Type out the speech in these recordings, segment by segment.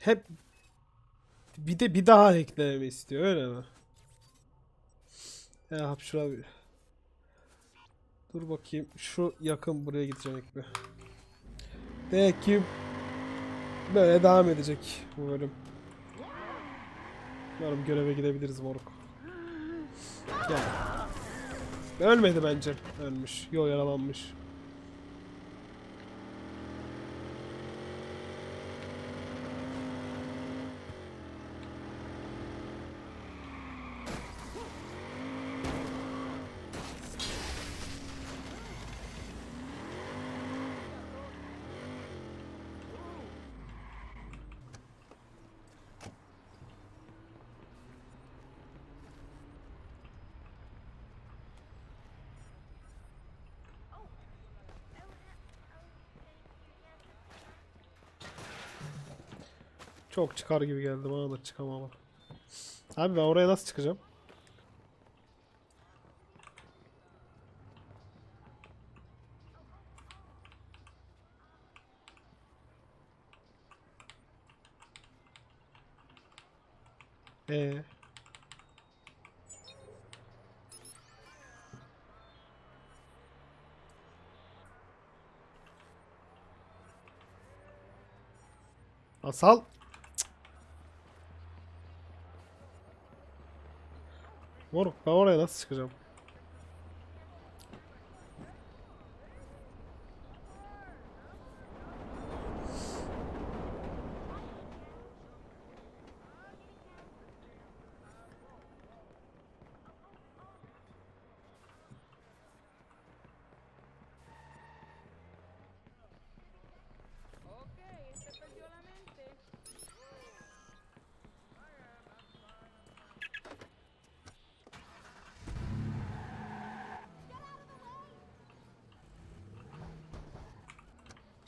Hep bir de bir daha eklememi istiyor öyle mi? Ya hap şuraya bir. Dur bakayım. Şu yakın buraya gideceğim ilk bir. Demek ki böyle devam edecek bu bölüm. Umarım göreve gidebiliriz moruk. Gel. Ölmedi bence. Ölmüş. Yo yaralanmış. Çok çıkar gibi geldi bana da çıkamam ama. Abi ben oraya nasıl çıkacağım? Ee. Asal. Moruk ben oraya nasıl çıkacağım?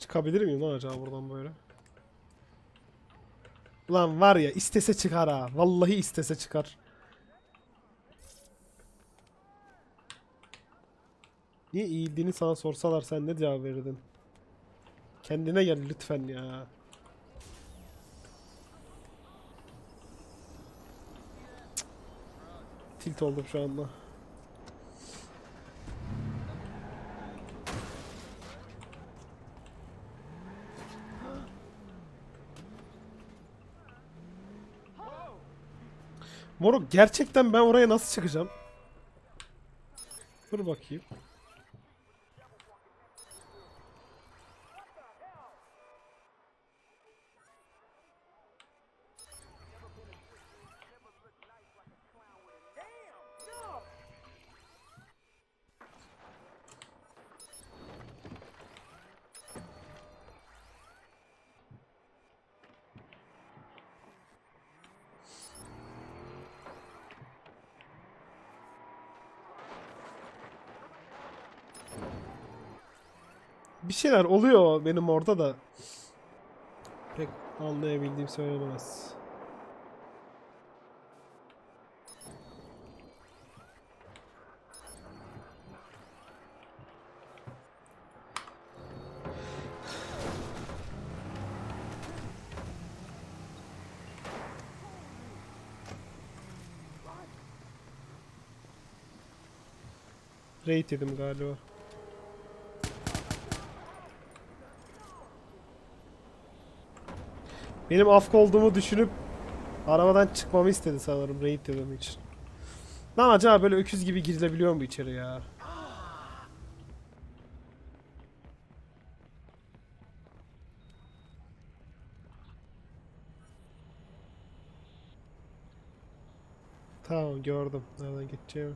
Çıkabilir miyim lan acaba buradan böyle? Ulan var ya istese çıkar ha. Vallahi istese çıkar. Niye eğildiğini sana sorsalar sen ne cevap verirdin? Kendine gel lütfen ya. Tilt oldum şu anda. Moruk gerçekten ben oraya nasıl çıkacağım? Dur bakayım. Bir şeyler oluyor benim orada da. Pek anlayabildiğim söylenemez. Raid yedim galiba. Benim afk olduğumu düşünüp arabadan çıkmamı istedi sanırım raid dediğim için. Lan acaba böyle öküz gibi girilebiliyor mu içeri ya? Tamam gördüm nereden geçeceğimi.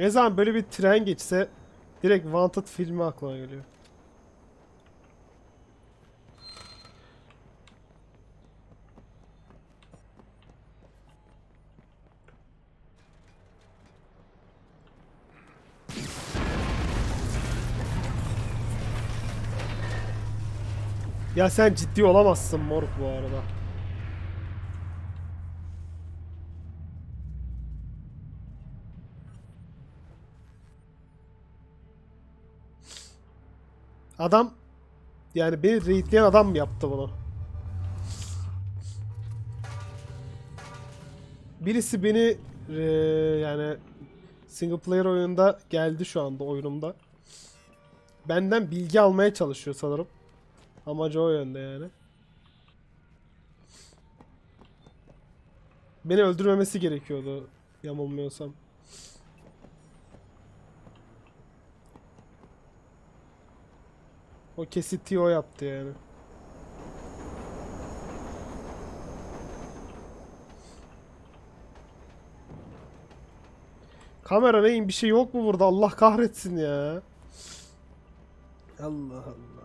Ne zaman böyle bir tren geçse direkt Wanted filmi aklıma geliyor. Ya sen ciddi olamazsın moruk bu arada. Adam yani beni raidleyen adam yaptı bunu. Birisi beni eee, yani single player oyunda geldi şu anda oyunumda. Benden bilgi almaya çalışıyor sanırım. Amacı o yönde yani. Beni öldürmemesi gerekiyordu yanılmıyorsam. O kesiti o yaptı yani. Kamera neyin bir şey yok mu burada? Allah kahretsin ya. Allah Allah.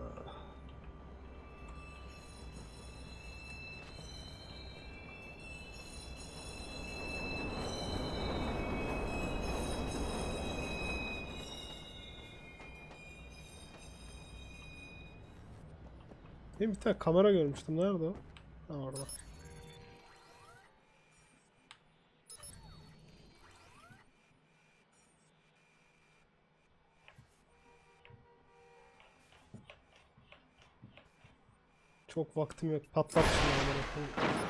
Benim bir tane kamera görmüştüm. Nerede o? Ha orada. Çok vaktim yok. Patlat şunu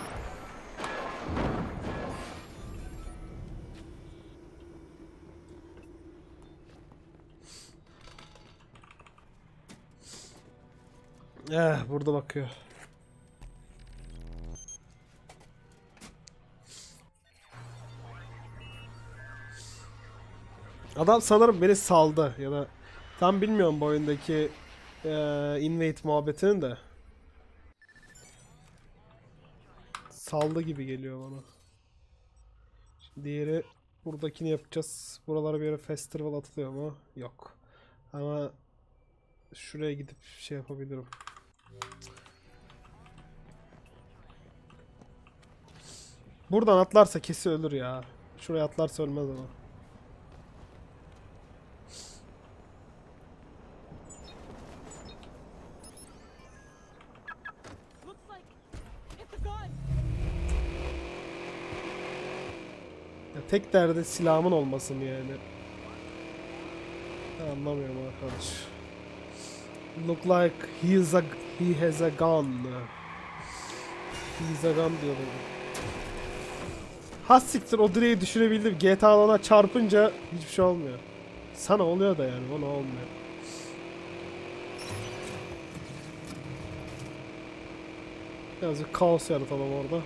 Eh burada bakıyor. Adam sanırım beni saldı ya da tam bilmiyorum bu oyundaki eee invade muhabbetini de. Saldı gibi geliyor bana. Şimdi diğeri buradakini yapacağız. Buralara bir festival atılıyor mu? Yok. Ama şuraya gidip şey yapabilirim. Buradan atlarsa kesin ölür ya. Şuraya atlarsa ölmez ama. Ya tek derdi silahımın olması mı yani? Ben anlamıyorum arkadaş. Look like he is a he has a gun. He is a gun diyorum. Ha siktir o direği düşürebildim. GTA'da ona çarpınca hiçbir şey olmuyor. Sana oluyor da yani ona olmuyor. Birazcık kaos yaratalım orada.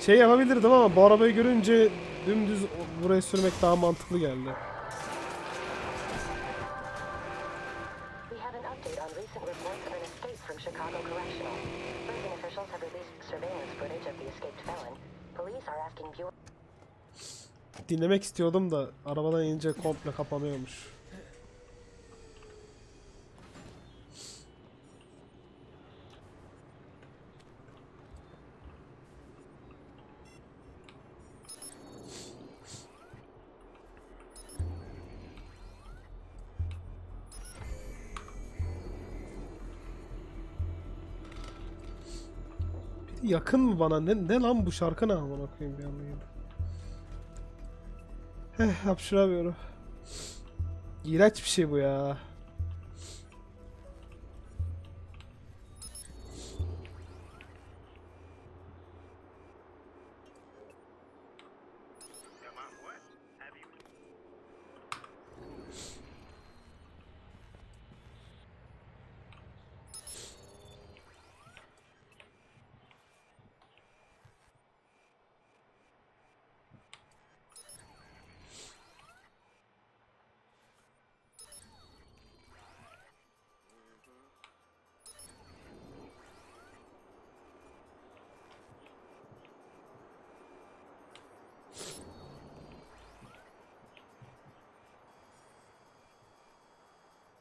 Şey yapabilirdim ama bu arabayı görünce dümdüz buraya sürmek daha mantıklı geldi. Update on recent reports of an escape from Chicago Correctional. Prison officials have released surveillance footage of the escaped felon. Police are asking viewers. Dinlemek istiyordum da arabadan inince komple kapanıyormuş. Yakın mı bana? Ne, ne lan bu şarkı ne amına koyayım bir anlayayım. Heh hapşıramıyorum. İğrenç bir şey bu ya.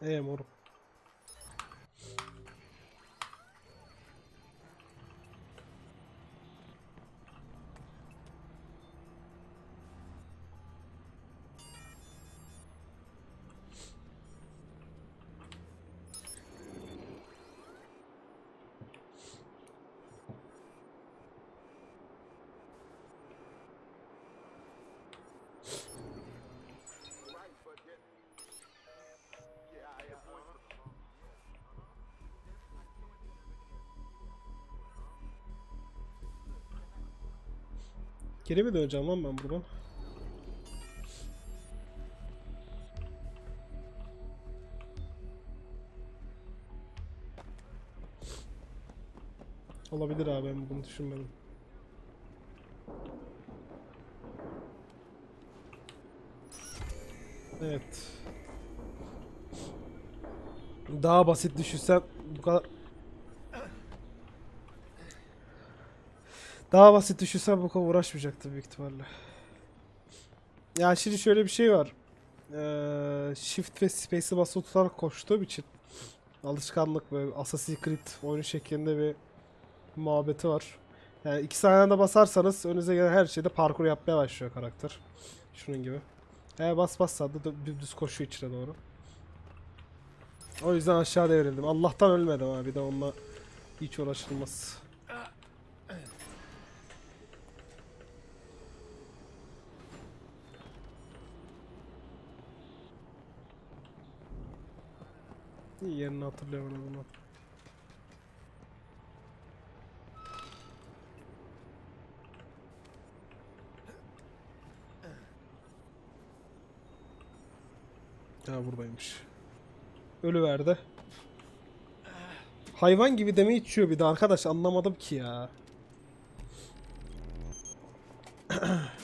Ee moruk. Geri mi döneceğim lan ben buradan? Olabilir abi ben bunu düşünmedim. Evet. Daha basit düşünsem bu kadar Daha basit düşünsem bu kadar uğraşmayacaktım büyük ihtimalle. Ya şimdi şöyle bir şey var. Ee, Shift ve Space'i basılı tutarak koştuğum için alışkanlık ve Assassin's Creed oyunu şeklinde bir muhabbeti var. Yani iki saniyede basarsanız önünüze gelen her şeyde parkur yapmaya başlıyor karakter. Şunun gibi. Eğer bas bassan da düz koşuyor içine doğru. O yüzden aşağı devrildim. Allah'tan ölmedim abi. De onunla hiç uğraşılmaz. İyi yerini o zaman. Ha buradaymış. Ölüverdi. Hayvan gibi deme içiyor bir de arkadaş anlamadım ki ya.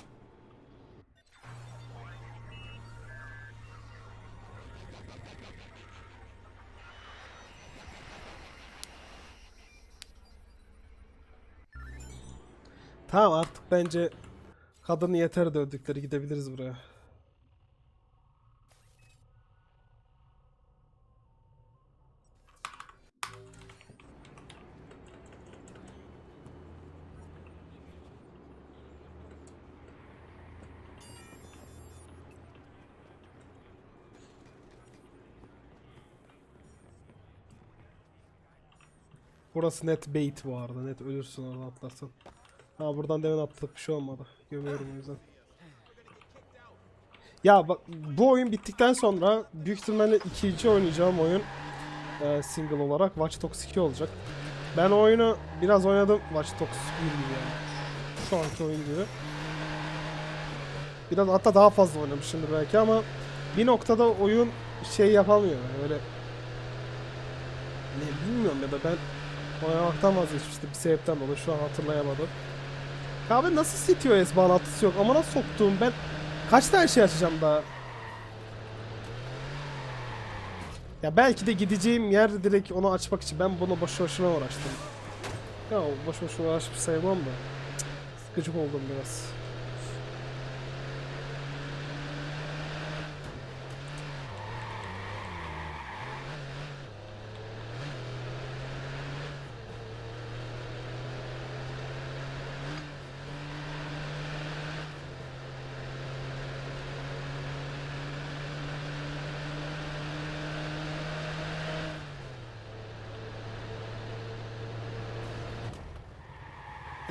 Tamam artık bence kadını yeter dövdükleri gidebiliriz buraya. Burası net bait bu arada. Net ölürsün orada atlarsan. Ha buradan demin atladık bir şey olmadı. Gömüyorum o yüzden. Ya bak bu oyun bittikten sonra büyük ihtimalle ikinci oynayacağım oyun e, single olarak Watch Dogs 2 olacak. Ben oyunu biraz oynadım Watch Dogs 1 gibi yani. Şu anki oyun gibi. Biraz hatta daha fazla oynamışımdır belki ama bir noktada oyun şey yapamıyor öyle ne bilmiyorum ya da ben oynamaktan vazgeçmiştim bir sebepten dolayı şu an hatırlayamadım. Abi nasıl CTOS bağlantısı yok ama nasıl soktuğum ben kaç tane şey açacağım daha? Ya belki de gideceğim yer direkt onu açmak için ben bunu boş boşuna uğraştım. Ya boş boşuna uğraşmış sayılmam da. Cık, Sıkıcık oldum biraz.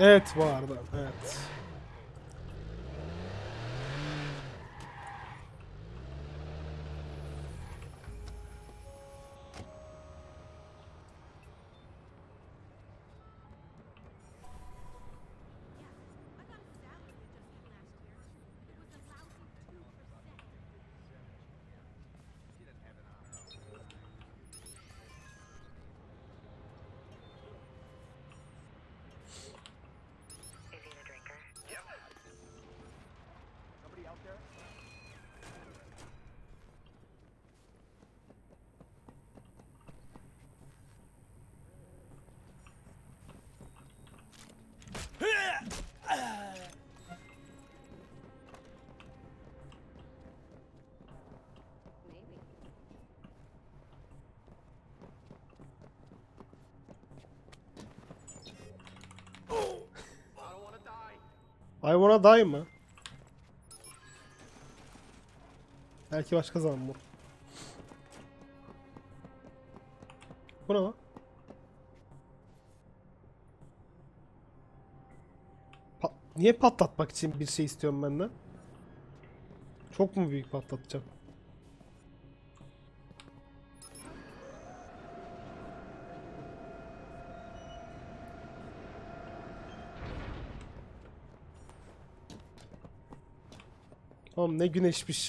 Evet vardı. Evet. I wanna die mı? Belki başka zaman bu. Bu ne Niye patlatmak için bir şey istiyorum benden? Çok mu büyük patlatacağım? Oğlum ne güneşmiş.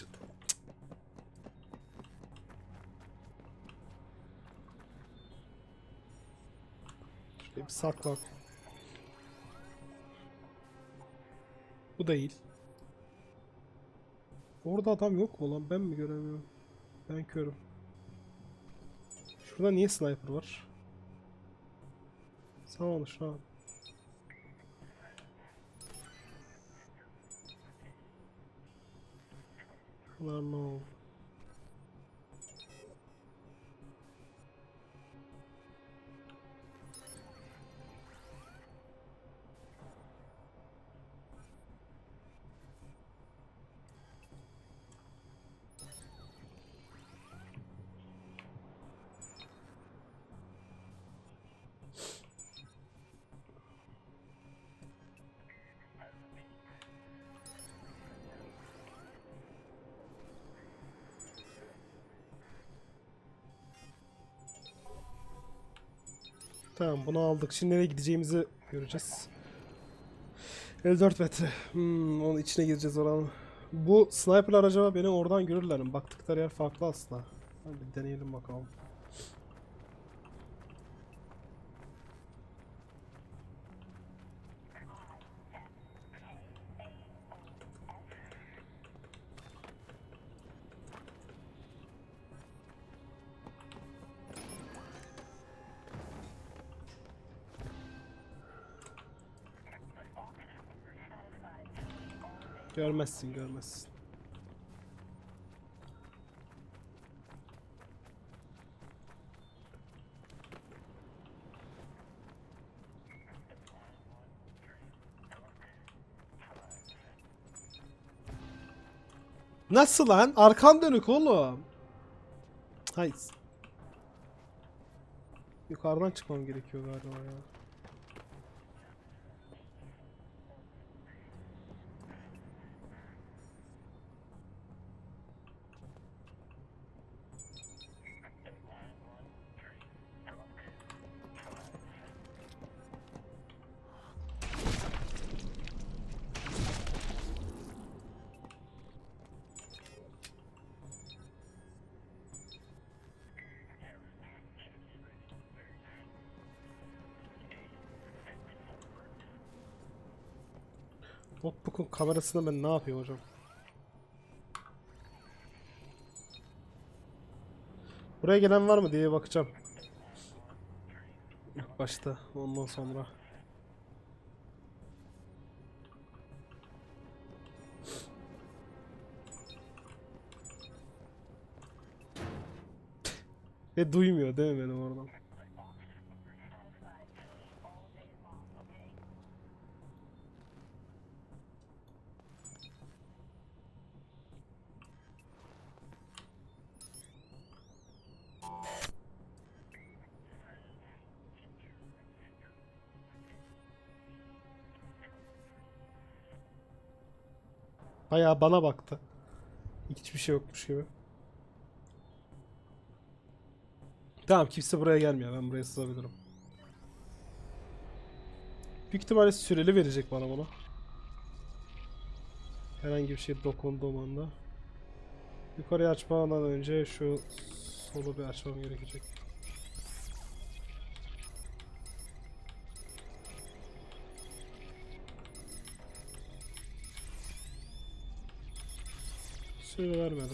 Cık. Bir saklan. Bu değil. Orada adam yok mu lan? Ben mi göremiyorum? Ben körüm. Şurada niye sniper var? Sağ ol şu an. Come on. Tamam bunu aldık. Şimdi nereye gideceğimizi göreceğiz. 54 metre. Hmm, onun içine gireceğiz oranın. Bu sniperlar acaba beni oradan görürler mi? Baktıkları yer farklı aslında. Hadi deneyelim bakalım. Görmezsin görmezsin. Nasıl lan? Arkan dönük oğlum. Hayır. Yukarıdan çıkmam gerekiyor galiba ya. Notebook'un kamerasını ben ne yapayım hocam? Buraya gelen var mı diye bakacağım. İlk başta ondan sonra. Ve duymuyor değil mi benim oradan? Bayağı bana baktı. Hiçbir şey yokmuş gibi. Tamam kimse buraya gelmiyor. Ben buraya sızabilirim. Büyük ihtimalle süreli verecek bana bunu. Herhangi bir şey dokunduğum anda. Yukarıya açmadan önce şu solu bir açmam gerekecek. Süre vermedi.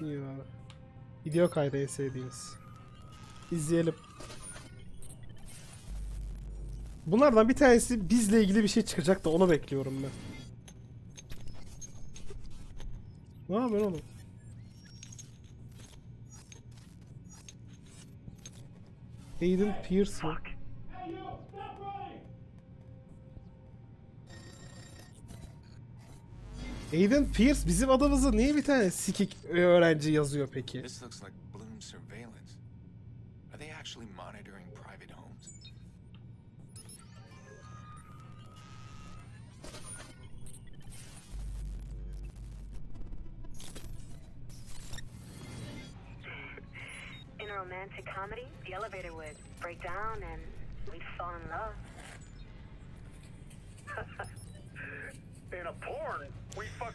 İyi abi. Video kaydı en sevdiğiniz. İzleyelim. Bunlardan bir tanesi bizle ilgili bir şey çıkacak da onu bekliyorum ben. Ne yapıyorsun oğlum? Aiden Pierce mı? Aiden Pierce bizim adımızı niye bir tane sikik öğrenci yazıyor peki? This looks like Bloom surveillance. Are they actually monitoring private homes? In a romantic comedy, the elevator would break down and we'd fall in love.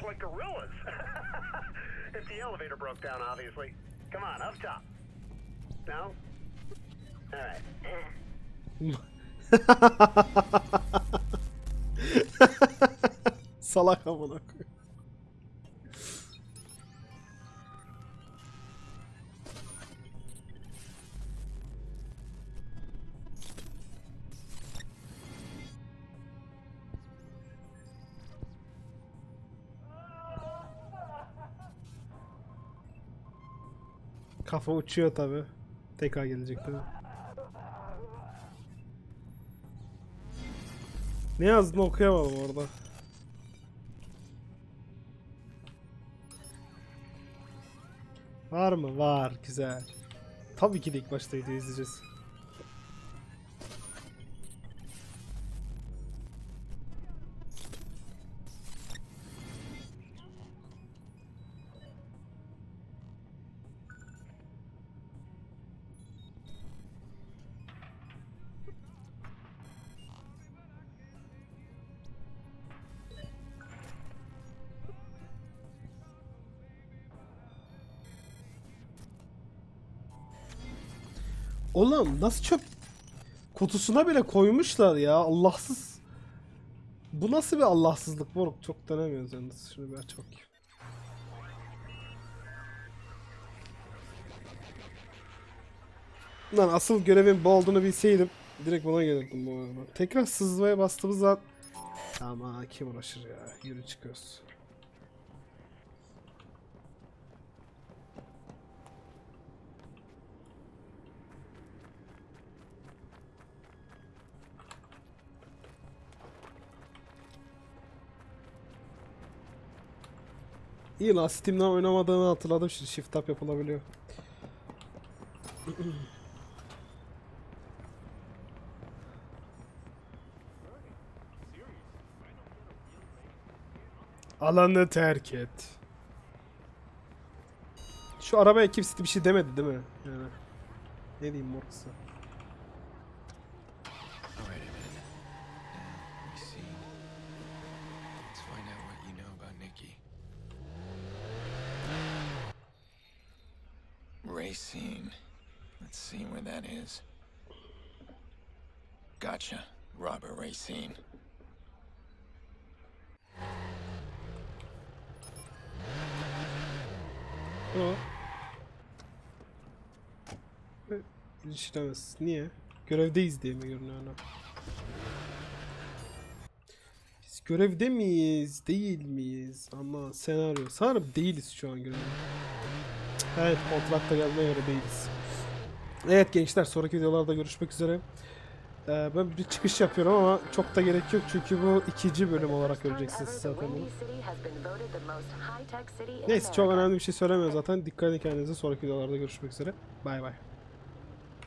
like gorillas. if the elevator broke down, obviously. Come on, up top. No? Alright. Salak amına. Kafa uçuyor tabi. Tekrar gelecek tabi. Ne yazdığını okuyamadım orada. Var mı? Var. Güzel. Tabii ki de ilk başta izleyeceğiz. Oğlum nasıl çöp kutusuna bile koymuşlar ya Allahsız. Bu nasıl bir Allahsızlık moruk çok denemiyoruz yalnız. Şunu bir aç bakayım. Lan asıl görevin bu olduğunu bilseydim direkt buna gelirdim bu arada. Tekrar sızmaya bastığımız zaman ama kim uğraşır ya yürü çıkıyoruz. İyi lan Steam'den oynamadığını hatırladım şimdi shift tab yapılabiliyor. Alanı terk et. Şu arabaya kimse bir şey demedi değil mi? Yani. Ne diyeyim moruksa. Gotcha. Robert Racine. O. İşlemez. Niye? Görevdeyiz diye mi görünüyor ana? Biz görevde miyiz? Değil miyiz? Ama senaryo. Sanırım değiliz şu an görevde. Evet kontrakta gelmeye göre değiliz. Evet gençler sonraki videolarda görüşmek üzere. Ee, ben bir çıkış yapıyorum ama çok da gerek yok çünkü bu ikinci bölüm olarak göreceksiniz zaten bunu. Neyse çok önemli bir şey söylemiyorum zaten. Dikkat edin kendinize. Sonraki videolarda görüşmek üzere. Bay bay.